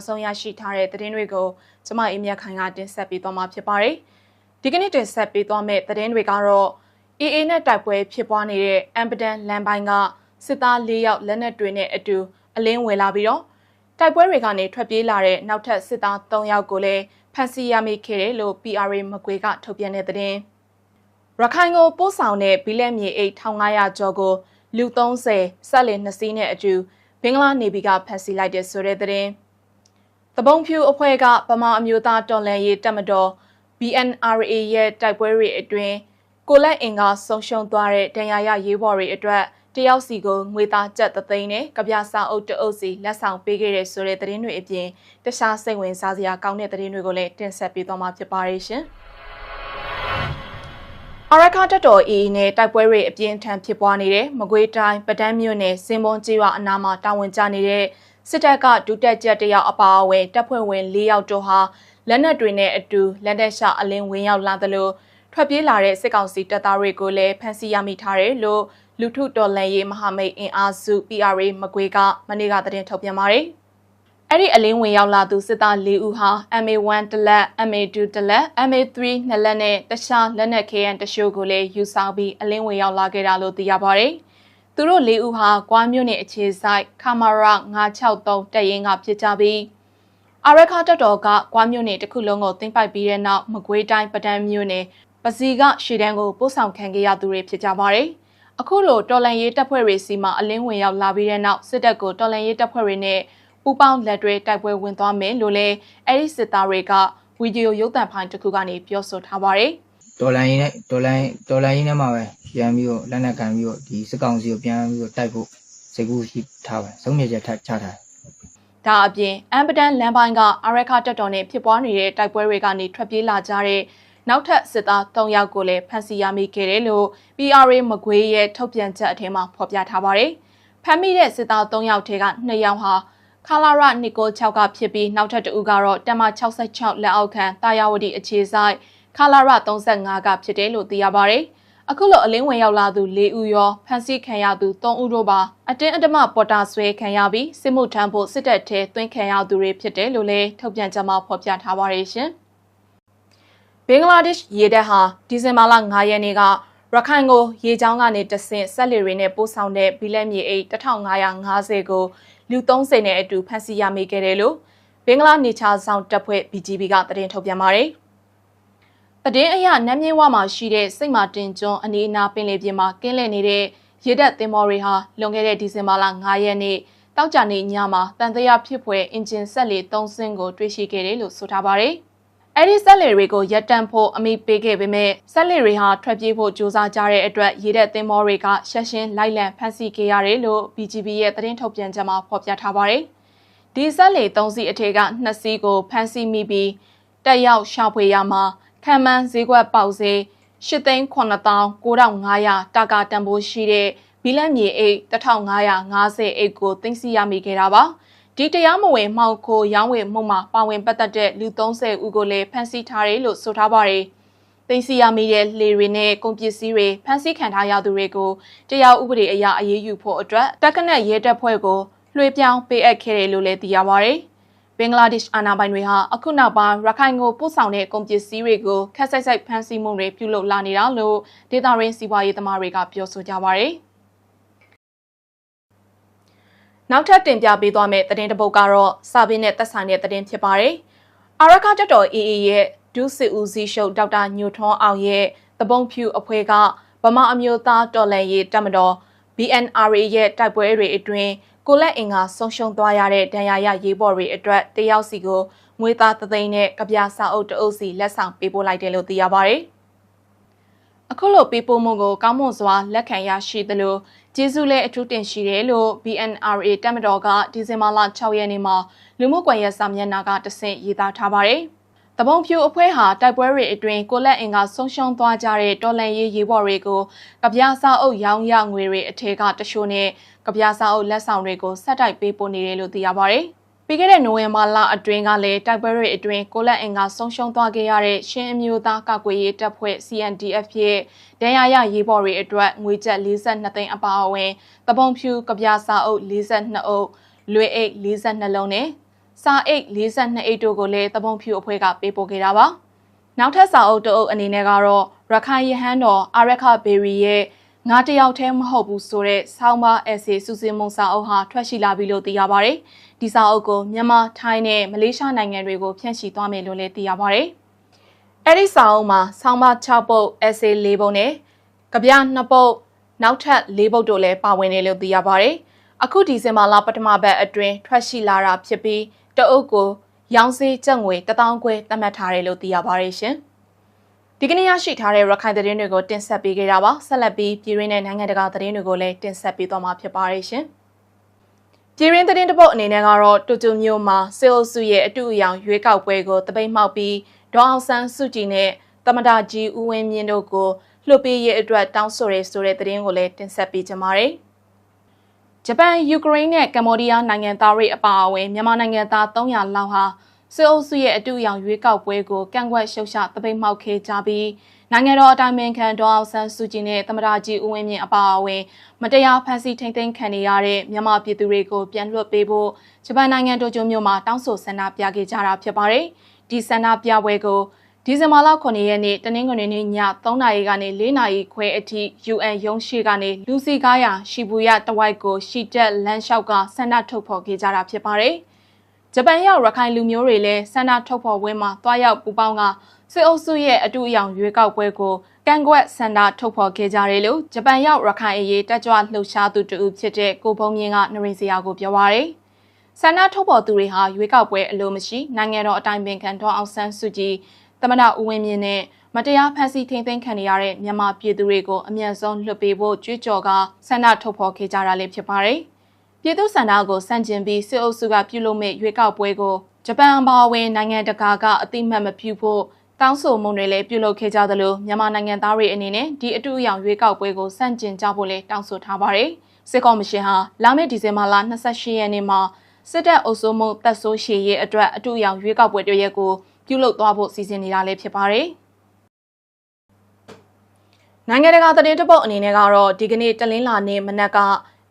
နောက်ဆုံးရရှိထားတဲ့သတင်းတွေကိုကျမအေးမြတ်ခိုင်ကတင်ဆက်ပေးသွားမှာဖြစ်ပါတယ်။ဒီကနေ့တင်ဆက်ပေးသွားမယ့်သတင်းတွေကတော့ AA နဲ့တိုက်ပွဲဖြစ်ပွားနေတဲ့အမ်ပဒန်လမ်းပိုင်းကစစ်သား၄ယောက်လက်နက်တွေနဲ့အတူအလင်းဝင်လာပြီးတော့တိုက်ပွဲတွေကနေထွက်ပြေးလာတဲ့နောက်ထပ်စစ်သား၃ယောက်ကိုလည်းဖမ်းဆီးရမိခဲ့တယ်လို့ PRA မကွေကထုတ်ပြန်တဲ့သတင်း။ရခိုင်ကိုပို့ဆောင်တဲ့ဘီလက်မြေအိတ်1500ကျော်ကိုလူ30ဆက်လည်2စီးနဲ့အတူဘင်္ဂလားနေဗီကဖမ်းဆီးလိုက်တဲ့ဆိုတဲ့သတင်း။ တပုံဖြူအဖွဲ့ကဗမာအမျိုးသားတော်လှန်ရေးတပ်မတော် BNRA ရဲ့တိုက်ပွဲတွေအတွင်းကိုလက်အင်ကဆုံးရှုံးသွားတဲ့ဒဏ်ရာရရေးဘော်တွေအတွက်တယောက်စီကိုငွေသားကျပ်သသိန်းနဲ့ကြပြစာအုပ်တအုပ်စီလက်ဆောင်ပေးခဲ့တဲ့ဆိုတဲ့သတင်းတွေအပြင်တခြားစိတ်ဝင်စားစရာကောင်းတဲ့သတင်းတွေကိုလည်းတင်ဆက်ပေးသွားမှာဖြစ်ပါတယ်ရှင်။အရခါတက်တော်အီနဲ့တိုက်ပွဲတွေအပြင်းထန်ဖြစ်ပွားနေတဲ့မကွေးတိုင်းပဒန်းမြို့နယ်စင်ပွန်ကျေးရွာအနားမှာတာဝန်ကျနေတဲ့ စစ်တပ်ကဒုတက်ကြက်တယောက်အပါအဝင်တပ်ဖွဲ့ဝင်၄ယောက်တို့ဟာလက်နက်တွေနဲ့အတူလက်နက်ရှအလင်းဝင်ရောက်လာသလိုထွက်ပြေးလာတဲ့စစ်ကောင်စီတပ်သားတွေကိုလည်းဖမ်းဆီးရမိထားတယ်လို့လူထုတော်လှန်ရေးမဟာမိတ်အင်အားစု PRA မကွေးကမနေ့ကသတင်းထုတ်ပြန်ပါတယ်။အဲ့ဒီအလင်းဝင်ရောက်လာသူစစ်သား၄ဦးဟာ MA1 တလက် MA2 တလက် MA3 နှစ်လက်နဲ့တခြားလက်နက်ခဲယံတရှို့ကိုလည်းယူဆောင်ပြီးအလင်းဝင်ရောက်လာခဲ့တာလို့သိရပါတယ်။ သူတို့၄ဦးဟာကွာမြို့နယ်အခြေဆိုင်ခမာရာ963တပ်ရင်းကဖြစ်ကြပြီးအာရခတက်တော်ကကွာမြို့နယ်တစ်ခုလုံးကိုသိမ်းပိုက်ပြီးတဲ့နောက်မကွေးတိုင်းပဒံမြို့နယ်ပစီကရှေတန်းကိုပို့ဆောင်ခံခဲ့ရသူတွေဖြစ်ကြပါတယ်။အခုလိုတော်လန်ရေးတပ်ဖွဲ့တွေစီမှာအလင်းဝင်ရောက်လာပြီးတဲ့နောက်စစ်တပ်ကိုတော်လန်ရေးတပ်ဖွဲ့တွေနဲ့ပူပေါင်းလက်တွဲတိုက်ပွဲဝင်သွားမယ်လို့လည်းအဲ့ဒီစစ်သားတွေကဗီဒီယိုရုပ်သံဖိုင်တစ်ခုကနေပြောဆိုထားပါတယ် ဒေါ်လာရင်းနဲ့ဒေါ်လာဒေါ်လာရင်းနဲ့မှပဲပြန်ပြီးတော့လက်နက်ကန်ပြီးတော့ဒီစစ်ကောင်စီကိုပြန်ပြီးတော့တိုက်ဖို့စိတ်ကူးရှိထားပါတယ်ဆုံးဖြတ်ချက်ထချထားတယ်ဒါအပြင်အမ်ပဒန်လမ်းပိုင်းကအရက်ခတက်တော်နဲ့ဖြစ်ပွားနေတဲ့တိုက်ပွဲတွေကနေထွက်ပြေးလာကြတဲ့နောက်ထပ်စစ်သား၃ယောက်ကိုလည်းဖမ်းဆီးရမိခဲ့တယ်လို့ PRA မကွေးရဲ့ထုတ်ပြန်ချက်အထက်မှာဖော်ပြထားပါတယ်။ဖမ်းမိတဲ့စစ်သား၃ယောက်ထဲက2ယောက်ဟာခလာရနီကို6ကဖြစ်ပြီးနောက်ထပ်တဦးကတော့တမ66လက်အောက်ခံတာယာဝတီအခြေဆိုင် ခလာရ35ကဖြစ်တယ်လို့သိရပါတယ်။အခုလိုအလင်းဝင်ရောက်လာသူ၄ဦးရောဖမ်းဆီးခံရသူ၃ဦးတို့ပါအတင်းအဓမ္မပေါ်တာဆွဲခံရပြီးစစ်မှုထမ်းဖို့စစ်တပ်ထဲသွင်းခံရသူတွေဖြစ်တယ်လို့လည်းထုတ်ပြန်ကြမှာဖော်ပြထားပါတယ်ရှင်။ဘင်္ဂလားဒေ့ရှ်ရေတပ်ဟာဒီဇင်ဘာလ9ရက်နေ့ကရခိုင်ကိုရေချောင်းကနေတဆင့်ဆက်လီတွေနဲ့ပို့ဆောင်တဲ့ဘီလက်မြေအိတ်1550ကိုလူ30နဲ့အတူဖမ်းဆီးရမိခဲ့တယ်လို့ဘင်္ဂလားနေချာဆောင်တပ်ဖွဲ့ BGB ကသတင်းထုတ်ပြန်ပါတယ်။ သတင်းအရနမ်းမြင့်ဝမှာရှိတဲ့စိတ်မာတင်ကျွန်းအနေအနာပင်လယ်ပြင်မှာကင်းလည်နေတဲ့ရေတပ်သင်္ဘောတွေဟာလွန်ခဲ့တဲ့ဒီဇင်ဘာလ9ရက်နေ့တောက်ကြနေညမှာတန်တရားဖြစ်ဖွယ်အင်ဂျင်ဆက်လေ3ဆင်းကိုတွေ့ရှိခဲ့တယ်လို့ဆိုထားပါတယ်။အဲ့ဒီဆက်လီတွေကိုရပ်တန့်ဖို့အမိပေးခဲ့ပေမဲ့ဆက်လီတွေဟာထွက်ပြေးဖို့ကြိုးစားကြတဲ့အတွက်ရေတဲ့သင်းမောတွေကရှက်ရှင်းလိုက်လံဖမ်းဆီးခဲ့ရတယ်လို့ BGB ရဲ့သတင်းထုတ်ပြန်ချက်မှာဖော်ပြထားပါတယ်။ဒီဆက်လီ၃စီးအထက်က2စီးကိုဖမ်းဆီးမိပြီးတက်ရောက်ရှာဖွေရမှာ ခံမှန်းဈေးကွက်ပေါက်စေ၈သိန်း9500တာကာတန်ဖိုးရှိတဲ့ဘီလန်မြေအိတ်1550အိတ်ကိုသိမ်းဆည်းရမိခဲ့တာပါ။ဒီတရားမဝင်မှောက်ခိုရောင်းဝယ်မှုမှာပါဝင်ပတ်သက်တဲ့လူ30ဦးကိုလည်းဖမ်းဆီးထားတယ်လို့ဆိုထားပါတယ်။သိမ်းဆည်းရမိတဲ့လေတွေနဲ့ကုန်ပစ္စည်းတွေဖမ်းဆီးခံထားရသူတွေကိုတရားဥပဒေအရအရေးယူဖို့အတွက်တက်ကနက်ရဲတပ်ဖွဲ့ကိုလွှဲပြောင်းပေးအပ်ခဲ့တယ်လို့လည်းသိရပါတယ်။ ဘင်္ဂလားဒေ့ရှ်အာဏာပိုင်တွေဟာအခုနောက်ပိုင်းရခိုင်ကိုပို့ဆောင်တဲ့ကုန်ပစ္စည်းတွေကိုခက်ဆိုင်ဆိုင်ဖမ်းဆီးမှုတွေပြုလုပ်လာနေတာလို့ဒေသရင်းစီးပွားရေးသမားတွေကပြောဆိုကြပါတယ်။နောက်ထပ်တင်ပြပေးသွားမယ့်သတင်းတစ်ပုဒ်ကတော့စာပင်းနဲ့သက်ဆိုင်တဲ့သတင်းဖြစ်ပါတယ်။အာရခတက်တော် AA ရဲ့ဒုစစ်ဦးစီးရှုပ်ဒေါက်တာညိုထွန်းအောင်ရဲ့တပုံဖြူအဖွဲ့ကဗမာအမျိုးသားတော်လှန်ရေးတပ်မတော် BNRA ရဲ့တိုက်ပွဲတွေအတွင်းကိုလက်အင်ကဆုံးရှုံးသွားရတဲ့ဒဏ်ရာရရေးပေါ်တွေအတွက်တယောက်စီကိုငွေသားသသိန်းနဲ့ကြပြစာအုပ်တအုပ်စီလက်ဆောင်ပေးပို့လိုက်တယ်လို့သိရပါတယ်။အခုလိုပေးပို့မှုကိုကောင်းမွန်စွာလက်ခံရရှိသလိုကျေးဇူးလည်းအထူးတင်ရှိတယ်လို့ BNRA တပ်မတော်ကဒီဇင်ဘာလ6ရက်နေ့မှာလူမှုကွန်ရက်စာမျက်နှာကတဆင့်ရေးသားထားပါတယ်။ တပုံဖြူအဖွဲ့ဟာတိုက်ပွဲတွေအတွင်းကိုလက်အင်ကဆုံးရှုံးသွားကြတဲ့တော်လန်ရေးရေးဘော်တွေကိုကဗျာစာအုပ်ရောင်းရငွေတွေအထက်ကတချို့နဲ့ကဗျာစာအုပ်လက်ဆောင်တွေကိုဆက်တိုက်ပေးပို့နေတယ်လို့သိရပါတယ်။ပြီးခဲ့တဲ့နိုဝင်ဘာလအတွင်းကလည်းတိုက်ပွဲတွေအတွင်းကိုလက်အင်ကဆုံးရှုံးသွားခဲ့ရတဲ့ရှင်းအမျိုးသားကာကွယ်ရေးတပ်ဖွဲ့ CNDF ရဲ့ဒဏ်ရာရရေးဘော်တွေအတွက်ငွေကျပ်42သိန်းအပါအဝင်တပုံဖြူကပြာစာအုပ်42အုပ်လွေအိတ်42လုံးနဲ့ စာအိတ်42အိတ်တို့ကိုလည်းတပုံဖြူအဖွဲ့ကပေးပို့ခဲ့တာပါနောက်ထပ်စာအုပ်တအုပ်အနေနဲ့ကတော့ရခိုင်ယဟန်တော်အာရခဘေရီရဲ့ငါတယောက်တည်းမဟုတ်ဘူးဆိုတဲ့ဆောင်းပါအက်ဆေစူစင်မုံစာအုပ်ဟာထွက်ရှိလာပြီလို့သိရပါတယ်ဒီစာအုပ်ကိုမြန်မာထိုင်းနဲ့မလေးရှားနိုင်ငံတွေကိုဖြန့်ချီသွားမယ်လို့လည်းသိရပါတယ်အဲ့ဒီစာအုပ်မှာဆောင်းပါ6ပုတ်အက်ဆေ4ပုတ်နဲ့ကြပြ2ပုတ်နောက်ထပ်၄ပုတ်တို့လည်းပါဝင်တယ်လို့သိရပါတယ်။အခုဒီဇင်ဘာလပထမပတ်အတွင်းထွက်ရှိလာတာဖြစ်ပြီး တအုပ်ကိုရောင်းစေးကျပ်ငွေ1000ခွဲသတ်မှတ်ထားတယ်လို့သိရပါတယ်ရှင်။ဒီကနေ့ရရှိထားတဲ့ရခိုင်သတင်းတွေကိုတင်ဆက်ပေးခဲ့တာပါ။ဆက်လက်ပြီးပြည်ရင်းနဲ့နိုင်ငံတကာသတင်းတွေကိုလည်းတင်ဆက်ပေးသွားမှာဖြစ်ပါတယ်ရှင်။ပြည်ရင်းသတင်းတပုတ်အနေနဲ့ကတော့တူတူမျိုးမှာစေအိုစုရဲ့အတူအယောင်ရွေးကောက်ပွဲကိုတပိတ်မှောက်ပြီးဒေါအောင်ဆန်းစုကြည်နဲ့တမဒါကြီးဦးဝင်းမြင့်တို့ကိုလွှတ်ပေးရေးအတွက်တောင်းဆိုရဲဆိုတဲ့သတင်းကိုလည်းတင်ဆက်ပေးကြပါမယ်။ ဂျပန်၊ယူကရိန်းနဲ့ကမ္ဘောဒီးယားနိုင်ငံသားတွေအပါအဝင်မြန်မာနိုင်ငံသား300လောက်ဟာစစ်အုပ်စုရဲ့အတူအယောင်ရွေးကောက်ပွဲကိုကန့်ကွက်ရှုတ်ချတပိတ်မှောက်ခဲ့ကြပြီးနိုင်ငံတော်အတိုင်ပင်ခံဒေါအောင်ဆန်းစုကြည်နဲ့သမ္မတကြီးဦးဝင်းမြင့်အပါအဝင်မတရားဖမ်းဆီးထိန်သိမ်းခံနေရတဲ့မြန်မာပြည်သူတွေကိုပြန်လွှတ်ပေးဖို့ဂျပန်နိုင်ငံတိုကျိုမြို့မှာတောင်းဆိုဆန္ဒပြခဲ့ကြတာဖြစ်ပါတယ်။ဒီဆန္ဒပြပွဲကို ဒီဇင်ဘာလ9ရက်နေ့တနင်္ဂနွေနေ့ည3နာရီကနေ4နာရီခွဲအထိ UN ရုံးရှိကနေလူစီကားရရှီဘူရတဝိုက်ကိုရှီတက်လမ်းလျှောက်ကဆန္ဒထုတ်ဖော်ခဲ့ကြတာဖြစ်ပါတယ်။ဂျပန်ရောက်ရခိုင်လူမျိုးတွေလည်းဆန္ဒထုတ်ဖော်ပွဲမှာတွားရောက်ပူပေါင်းကစစ်အုပ်စုရဲ့အတူအယောင်ရွေးကောက်ပွဲကိုကန့်ကွက်ဆန္ဒထုတ်ဖော်ခဲ့ကြတယ်လို့ဂျပန်ရောက်ရခိုင်အရေးတက်ကြွလှုပ်ရှားသူတူဖြစ်တဲ့ကိုဘုံမြင့်ကနရင်စရာကိုပြောပါရယ်ဆန္ဒထုတ်ဖော်သူတွေဟာရွေးကောက်ပွဲအလိုမရှိနိုင်ငံတော်အတိုင်ပင်ခံဒေါအောင်ဆန်းစုကြည် သမဏဦးဝင်းမြင့်နဲ့မတရားဖမ်းဆီးထိန်သိမ်းခံနေရတဲ့မြန်မာပြည်သူတွေကိုအမြန်ဆုံးလွှတ်ပေးဖို့ကြွေးကြော်ကဆန္ဒထုတ်ဖော်ခဲ့ကြတာလည်းဖြစ်ပါတယ်။ပြည်သူဆန္ဒကိုစန့်ကျင်ပြီးစစ်အုပ်စုကပြုလုပ်မဲ့ရွေးကောက်ပွဲကိုဂျပန်အပါအဝင်နိုင်ငံတကာကအသိမှတ်မပြုဖို့တောင်းဆိုမှုတွေလည်းပြုလုပ်ခဲ့ကြသလိုမြန်မာနိုင်ငံသားတွေအနေနဲ့ဒီအတူအယောင်ရွေးကောက်ပွဲကိုစန့်ကျင်ကြဖို့လည်းတောင်းဆိုထားပါတယ်။စစ်ကော်မရှင်ဟာလာမယ့်ဒီဇင်ဘာလ28ရက်နေ့မှာစစ်တပ်အုပ်စိုးမှုတပ်ဆိုးရှည်ရေးအတွက်အတူအယောင်ရွေးကောက်ပွဲတရက်ကို ပြုလုပ်သွားဖို့စီစဉ်နေတာလည်းဖြစ်ပါတယ်။နိုင်ငံတကာသတင်းတပုတ်အနေနဲ့ကတော့ဒီကနေ့တလင်းလာနေ့မနက်က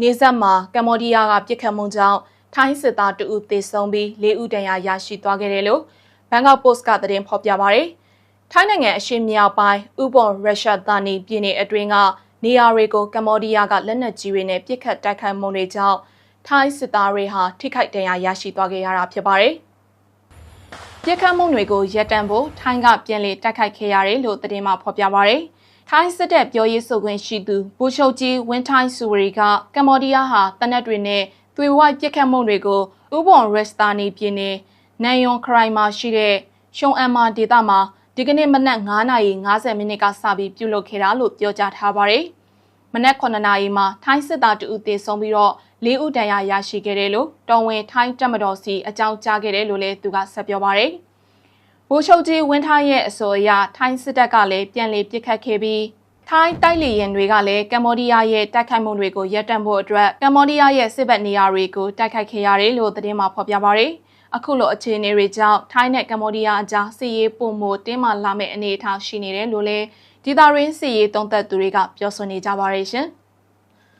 နေဆက်မှာကမ္ဘောဒီးယားကပြစ်ခတ်မှုကြောင့်ထိုင်းစစ်သားတဦးသေဆုံးပြီး၄ဦးဒဏ်ရာရရှိသွားခဲ့တယ်လို့ဘန်ကောက်ပို့စ်ကသတင်းဖော်ပြပါရယ်။ထိုင်းနိုင်ငံအရှေ့မြောက်ပိုင်းဥပွန်ရုရှားသားနေပြည်နယ်အတွင်းကနေရာတွေကိုကမ္ဘောဒီးယားကလက်နက်ကြီးတွေနဲ့ပစ်ခတ်တိုက်ခိုက်မှုတွေကြောင့်ထိုင်းစစ်သားတွေဟာထိခိုက်ဒဏ်ရာရရှိသွားခဲ့ရတာဖြစ်ပါတယ်။ ပြစ်ခတ်မှုတွေကိုရပ်တန့်ဖို့ထိုင်းကပြန်လည်တိုက်ခိုက်ခဲ့ရတယ်လို့သတင်းမှဖော်ပြပါရယ်။ထိုင်းစစ်တပ်ပြောရေးဆိုခွင့်ရှိသူဘူချုပ်ကြီးဝင်းထိုင်းဆူရီကကမ္ဘောဒီးယားဟာတနက်တွေနဲ့သွေဝိုက်ပြစ်ခတ်မှုတွေကိုဥပွန်ရက်စတာနီပြည်နယ်နန်ယွန်ခရိုင်မှာရှိတဲ့ရှုံအမ်မာဒေသမှာဒီကနေ့မနက်9:50မိနစ်ကစပြီးပြုလုပ်ခဲ့တာလို့ပြောကြားထားပါတယ်။မနက်9နာရီမှာထိုင်းစစ်သားတဦးသေဆုံးပြီးတော့ လေးဦးတန်ရာရရှိခဲ့တယ်လို့တော်ဝင်ထိုင်းတပ်မတော်စီအကြောင်းကြားခဲ့တယ်လို့လည်းသူကဆက်ပြောပါရယ်။ဘိုးချုပ်ကြီးဝင်းထိုင်းရဲ့အဆိုအရထိုင်းစစ်တပ်ကလည်းပြန်လည်ပစ်ခတ်ခဲ့ပြီးထိုင်းတိုက်လေရင်တွေကလည်းကမ္ဘောဒီးယားရဲ့တိုက်ခိုက်မှုတွေကိုရပ်တန့်ဖို့အတွက်ကမ္ဘောဒီးယားရဲ့စစ်ဘက်နေရာတွေကိုတိုက်ခိုက်ခဲ့ရတယ်လို့သတင်းမှာဖော်ပြပါရယ်။အခုလိုအခြေအနေတွေကြောင့်ထိုင်းနဲ့ကမ္ဘောဒီးယားအကြားစစ်ရေးပုံမှုတင်းမာလာမယ့်အနေအထားရှိနေတယ်လို့လည်းဒေသရင်းစစ်ရေးတုံးသက်သူတွေကပြောဆိုနေကြပါရယ်ရှင်။။